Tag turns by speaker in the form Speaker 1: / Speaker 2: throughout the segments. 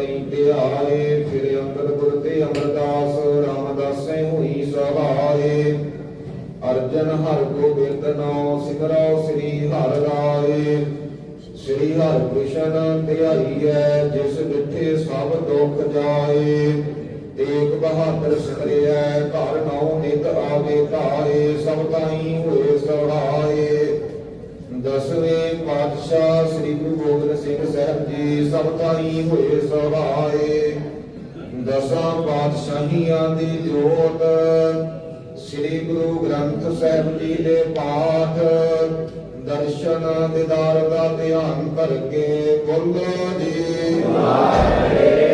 Speaker 1: ਨਾਨਕ ਧਿਆਏ ਫਿਰ ਅੰਗਦ ਗੁਰ ਤੇ ਅਮਰਦਾਸ ਰਾਮਦਾਸੈ ਹੋਈ ਸਹਾਏ ਅਰਜਨ ਹਰ ਗੋਬਿੰਦ ਨਾਮ ਸਿਮਰੋ ਸ੍ਰੀ ਹਰਿ ਰਾਏ। ਸ੍ਰੀ ਹਰਿ ਕ੍ਰਿਸ਼ਨ ਧਿਆਈਐ, ਜਿਸ ਡਿਠੇ ਸਭ ਦੁਖ ਜਾਏ। ਤੇਗ ਬਹਾਦਰ ਸਿਮਰਿਐ, ਘਰ ਨੌ ਨਿਤ ਆਵੇ ਧਾਰੇ, ਸਭ ਤਾਈ ਹੋਏ ਸਹਾਏ ਦਸਵੇਂ ਪਾਤਸ਼ਾਹ ਸ੍ਰੀ ਗੁਰੂ ਗੋਬਿੰਦ ਸਿੰਘ ਸਾਹਿਬ ਜੀ ਸਭ ਤਾਈ ਹੋਏ ਸਹਾਏ ਦਸਾਂ ਪਾਤਸ਼ਾਹੀਆਂ ਦੀ ਜੋਤ, ਸ੍ਰੀ ਗੁਰੂ ਗ੍ਰੰਥ ਸਾਹਿਬ ਜੀ ਦੇ ਪਾਠ, ਦਰਸ਼ਨ ਦਿਦਾਰ ਦਾ ਧਿਆਨ ਕਰਕੇ ਬੋਲੋ ਜੀ। ਵਾਹਿਗੁਰੂ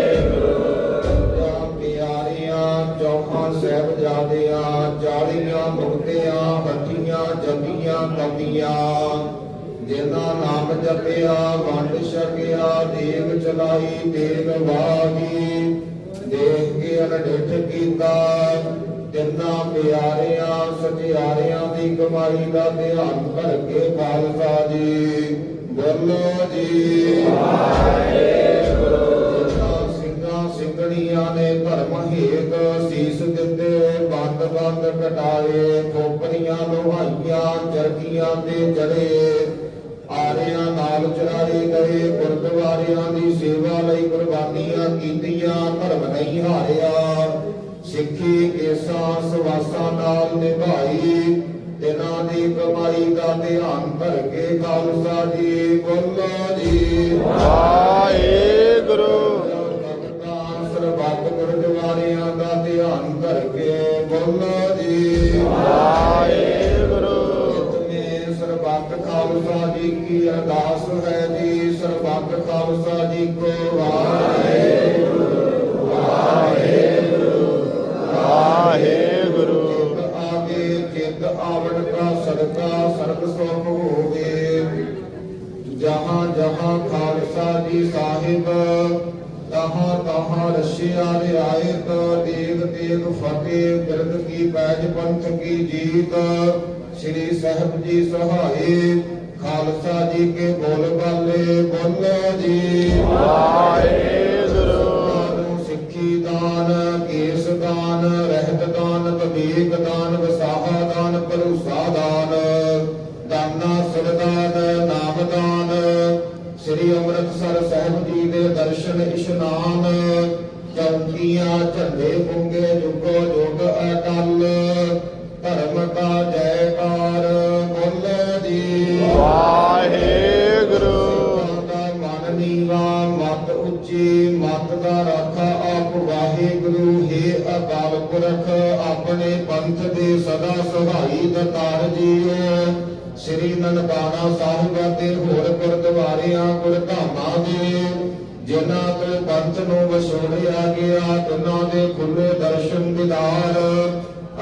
Speaker 1: ਸਾਹਿਬਜ਼ਾਦਿਆਂ ਚਾਲੀਆਂ ਮੁਕਤਿਆਂ ਹੱਟੀਆਂ ਜਪੀਆਂ ਤਪੀਆਂ ਜਿਨ੍ਹਾਂ ਨਾਮ ਜਪਿਆ, ਵੰਡ ਛਕਿਆ, ਦੇਗ ਚਲਾਈ, ਦੇਗ ਵਾਗੀ। ਦੇਖ ਕੇ ਅਨਡਿਠ ਕੀਤਾ। ਤਿੰਨਾ ਪਿਆਰਿਆਂ, ਸਚਿਆਰਿਆਂ ਦੀ ਕਮਾਈ ਦਾ ਧਿਆਨ ਭਰ ਕੇ ਖਾਲਸਾ ਜੀ, ਬੋਲੋ ਜੀ। ਜਿਨ੍ਹਾਂ ਸਿੰਘਾਂ ਨੇ ਧਰਮ ਹੇਤ ਸੀਸ ਦਿੱਤੇ, ਬੰਦ ਬੰਦ ਕਟਾਏ, ਖੋਪਰੀਆਂ ਲੋਹਾਈਆਂ, ਚਰਖੀਆਂ ਤੇ ਚੜੇ। ਆਰਿਆਂ ਨਾਲ ਚਰਾਏ ਗਏ ਗੁਰਦੁਆਰਿਆਂ ਦੀ ਸੇਵਾ ਲਈ ਕੁਰਬਾਨੀਆਂ ਕੀਤੀਆਂ, ਧਰਮ ਨਹੀਂ ਹਾਰਿਆ। ਸਿੱਖੀ ਕੇਸਾਂ ਸਵਾਸਾਂ ਨਾਲ ਨਿਭਾਈ ਤਿਨਾਂ ਦੀ ਕਮਾਈ ਦਾ ਧਿਆਨ ਧਰ ਕੇ ਖਾਲਸਾ ਜੀ ਬੋਲੋ ਜੀ।
Speaker 2: ਵਾਹਿਗੁਰੂ।
Speaker 1: ਗੁਰਦੁਆਰਿਆਂ ਦਾ ਧਿਆਨ ਕਰਕੇ ਬੋਲੋ ਜੀ।
Speaker 2: ਵਾਹਿਗੁਰੂ।
Speaker 1: ਇਤਨੇ ਸਰਬੱਤ ਖਾਲਸਾ ਜੀ ਕੀ ਅਰਦਾਸ ਹੈ ਜੀ ਸਰਬੱਤ ਖਾਲਸਾ ਜੀ ਕੋ ਵਾਹਿਗੁਰੂ।
Speaker 2: ਵਾਹਿਗੁਰੂ।
Speaker 1: ਚਿਤ ਆਵੇ ਚਿਤ ਆਵਣ ਸਦਕਾ ਸਰਬ ਸੁਖ ਹੋਵੇ। ਜਹਾਂ ਜਹਾਂ ਖਾਲਸਾ ਜੀ ਸਾਹਿਬ ਤਹਾਂ ਤਹਾਂ ਰਸ਼ਿਆ ਰਿਆਇਤ ਦੇਗ ਦੇਗ ਫਤਿਹ ਬਿਰਦ ਕੀ ਪੈਜ ਪੰਥ ਕੀ ਜੀਤ। ਸ੍ਰੀ ਸਾਹਿਬ ਜੀ ਸਹਾਏ, ਖਾਲਸਾ ਜੀ ਕੇ ਬੋਲ ਬਾਲੇ ਬੋਲੋ ਜੀ।
Speaker 2: ਵਾਹਿਗੁਰੂ।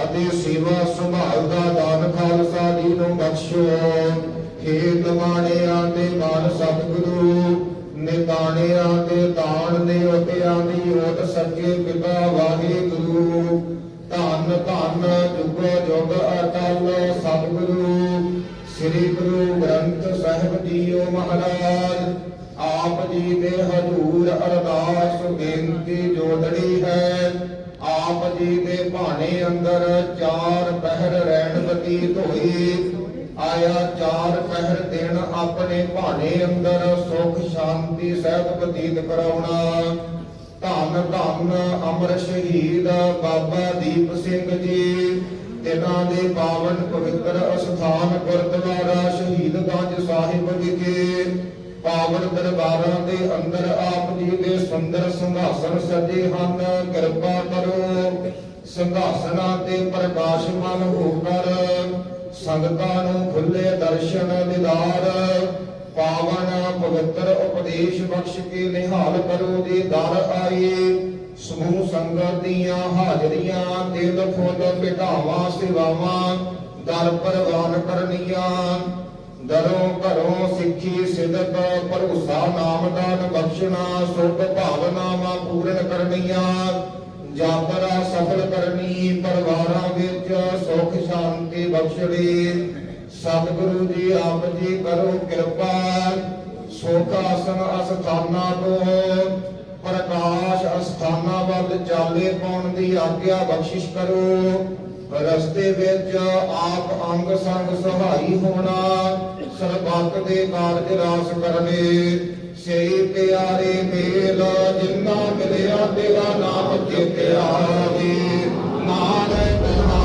Speaker 1: ਅਤੇ ਸੇਵਾ ਸੰਭਾਲ ਦਾ ਦਾਨ ਖਾਲਸਾ ਜੀ ਨੂੰ ਬਖਸ਼ੋ। ਹੇ ਨਮਾਣਿਆਂ ਦੇ ਮਾਨ ਸਤਿਗੁਰੂ, ਨਿਤਾਣਿਆਂ ਦੇ ਦਾਨ ਨੇ ਉਤਿਆਂ ਦੀ ਓਟ ਸੱਚੇ ਪਿਤਾ ਵਾਹਿਗੁਰੂ। ਧੰਨ ਧੰਨ ਜੁਗੋ ਜੁਗ ਅਟਲ ਸਤਿਗੁਰੂ, ਸ੍ਰੀ ਗੁਰੂ ਗ੍ਰੰਥ ਸਾਹਿਬ ਜੀਓ ਮਹਾਰਾਜ। ਆਪ ਜੀ ਦੇ ਹਜ਼ੂਰ ਅਰਦਾਸ ਬੇਨਤੀ ਜੋਦੜੀ ਹੈ। ਆਪ ਜੀ ਦੇ ਭਾਣੇ ਅੰਦਰ ਚਾਰ ਪਹਿਰ ਰਹਿਣ ਬਤੀਤ ਹੋਈ ਆਇਆ ਚਾਰ ਪਹਿਰ ਦਿਨ ਆਪਣੇ ਭਾਣੇ ਅੰਦਰ ਸੁਖ ਸ਼ਾਂਤੀ ਸਹਿਤ ਬਤੀਤ ਕਰਾਉਣਾ। ਧੰਨ ਧੰਨ ਅਮਰ ਸ਼ਹੀਦ ਬਾਬਾ ਦੀਪ ਸਿੰਘ ਜੀ ਇਹਨਾਂ ਦੇ ਪਾਵਨ ਪਵਿੱਤਰ ਅਸਥਾਨ ਗੁਰਦੁਆਰਾ ਸ਼ਹੀਦਗੰਜ ਸਾਹਿਬ ਪਾਵਨ ਦਰਬਾਰਾਂ ਦੇ ਅੰਦਰ ਆਪ ਜੀ ਦੇ ਸੁੰਦਰ ਸਿੰਘਾਸਨ ਸਜੇ ਹਨ। ਕਿਰਪਾ ਕਰੋ ਸਿੰਘਾਸਨਾਂ ਤੇ ਪ੍ਰਕਾਸ਼ਮਾਨ ਹੋ ਸੰਗਤਾਂ ਨੂੰ ਖੁੱਲੇ ਦਰਸ਼ਨ ਦਿਦਾਰ। ਪਾਵਨ ਪਵਿੱਤਰ ਉਪਦੇਸ਼ ਬਖਸ਼ ਕੇ ਨਿਹਾਲ ਕਰੋ ਜੀ ਦਰ ਆਏ। ਸਮੂਹ ਸੰਗਤ ਦੀਆਂ ਹਾਜ਼ਰੀਆਂ ਦਿਲ ਫੁੱਲ ਬਿਠਾਵਾਂ ਸੇਵਾਵਾਂ, ਦਰ ਪ੍ਰਵਾਨ ਕਰਨੀਆਂ। ਦਰੋਂ ਘਰੋਂ ਸਿੱਖੀ ਸਿਦਕ ਭਰੋਸਾ ਨਾਮਦਾਨ ਬਖਸ਼ਣਾ, ਸੁਖ ਭਾਵਨਾਵਾਂ ਪੂਰਨ ਕਰਨੀਆਂ ਯਾਤਰਾ ਸਫਲ ਕਰਨੀ, ਪਰਿਵਾਰਾਂ ਵਿੱਚ ਸੁਖ ਸ਼ਾਂਤੀ ਬਖਸ਼ਣੀ। ਸਤਿਗੁਰੂ ਜੀ, ਆਪ ਜੀ ਕਰੋ ਕਿਰਪਾ। ਸੁਖ ਆਸਨ ਅਸਥਾਨਾਂ ਤੋਂ ਪ੍ਰਕਾਸ਼ ਅਸਥਾਨਾਂ ਵੱਲ ਚਾਲੇ ਪਾਉਣ ਦੀ ਆਗਿਆ ਬਖਸ਼ਿਸ਼ ਕਰੋ। ਰਸਤੇ ਵਿੱਚ ਆਪ ਅੰਗ ਸੰਗ ਸਹਾਈ ਹੋਣਾ ਸਰਬੱਤ ਦੇ ਕਾਰਜ ਰਾਸ ਕਰਨੇ। ਸੇ ਪਿਆਰੇ ਮੇਲ, ਜਿੰਨਾ ਮਿਲਿਆ ਤੇਰਾ ਨਾਮ ਚੇਤੇ ਆਵੇ ਨਾਨਕ ਨਾਮ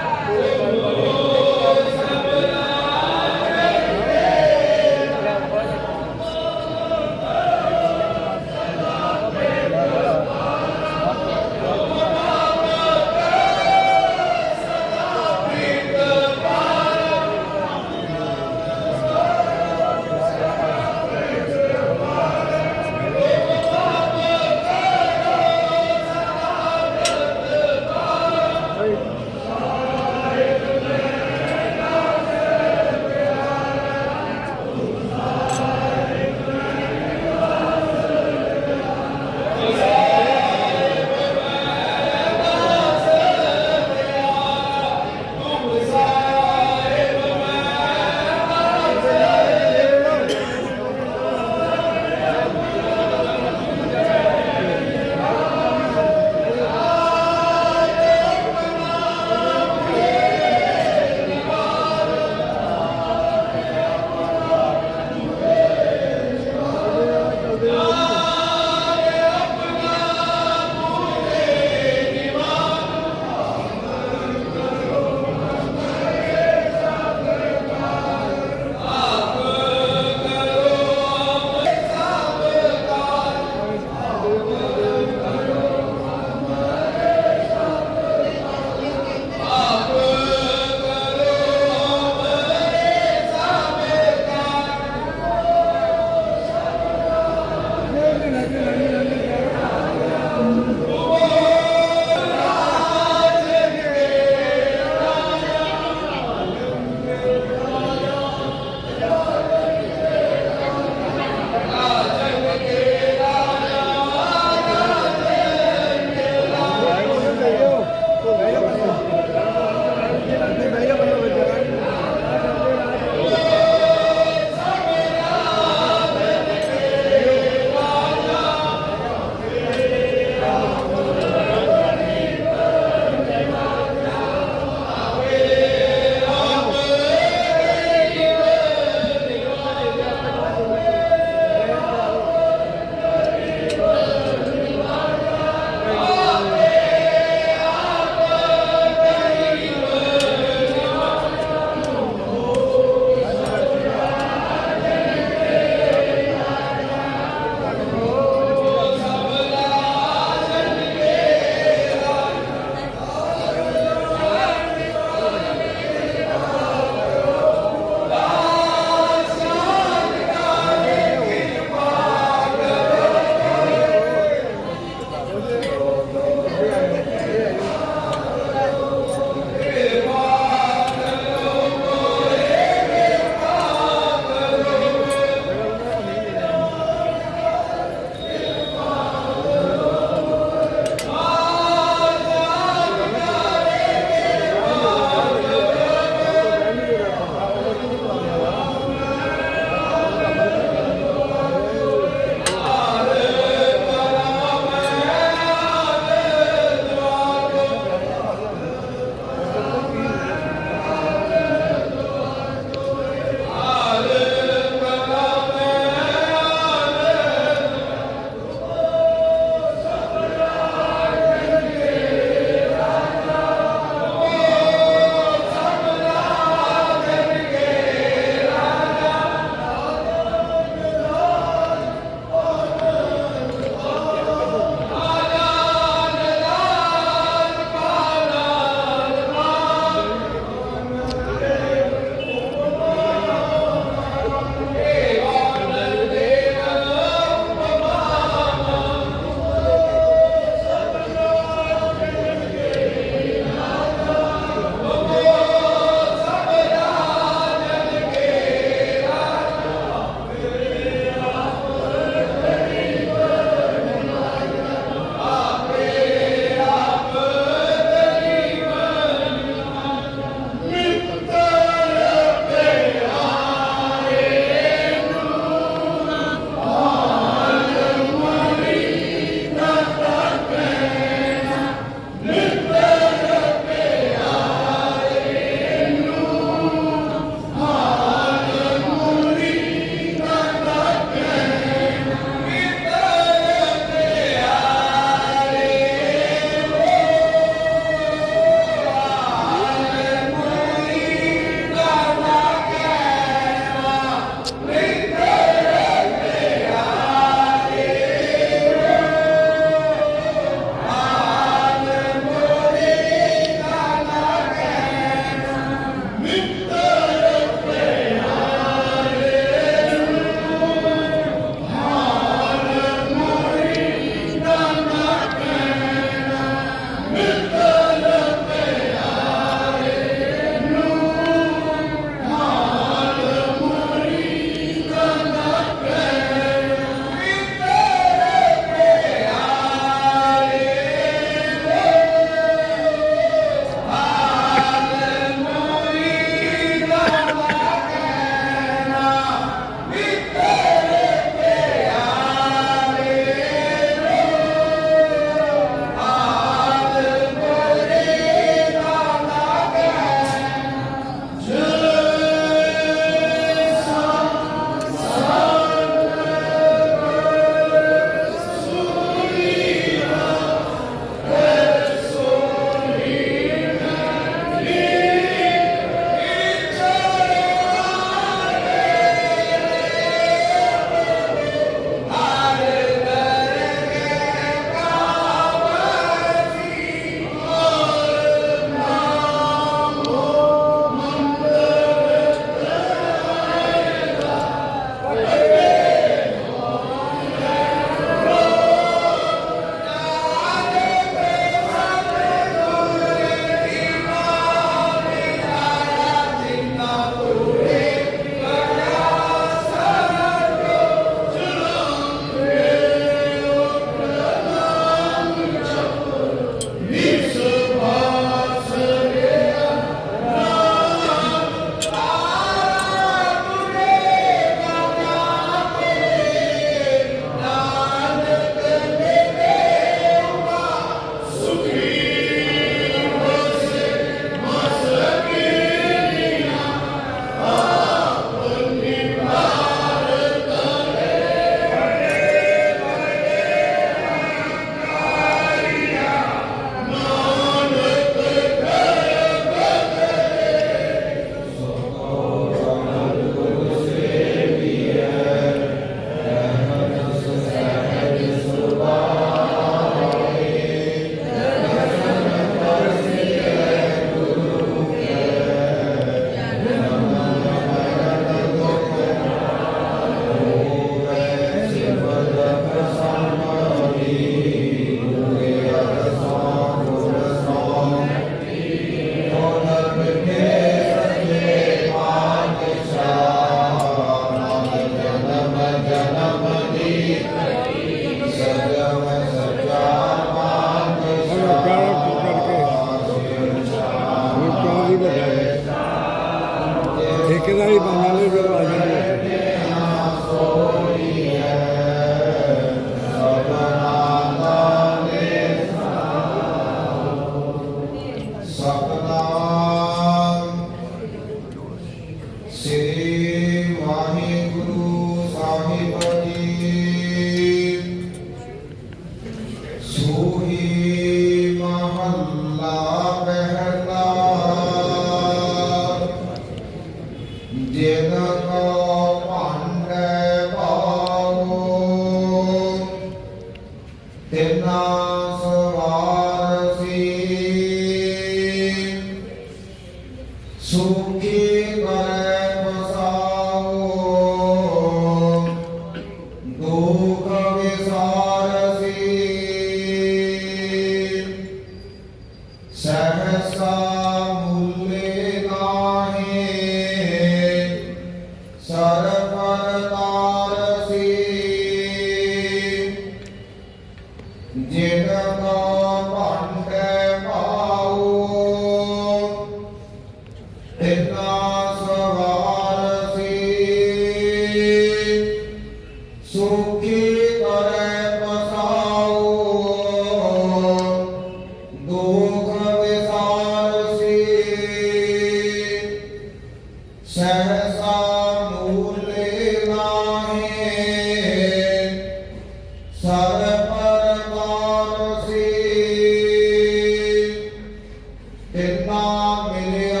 Speaker 1: ਤਿੰਨਾ ਮਿਲਿਆ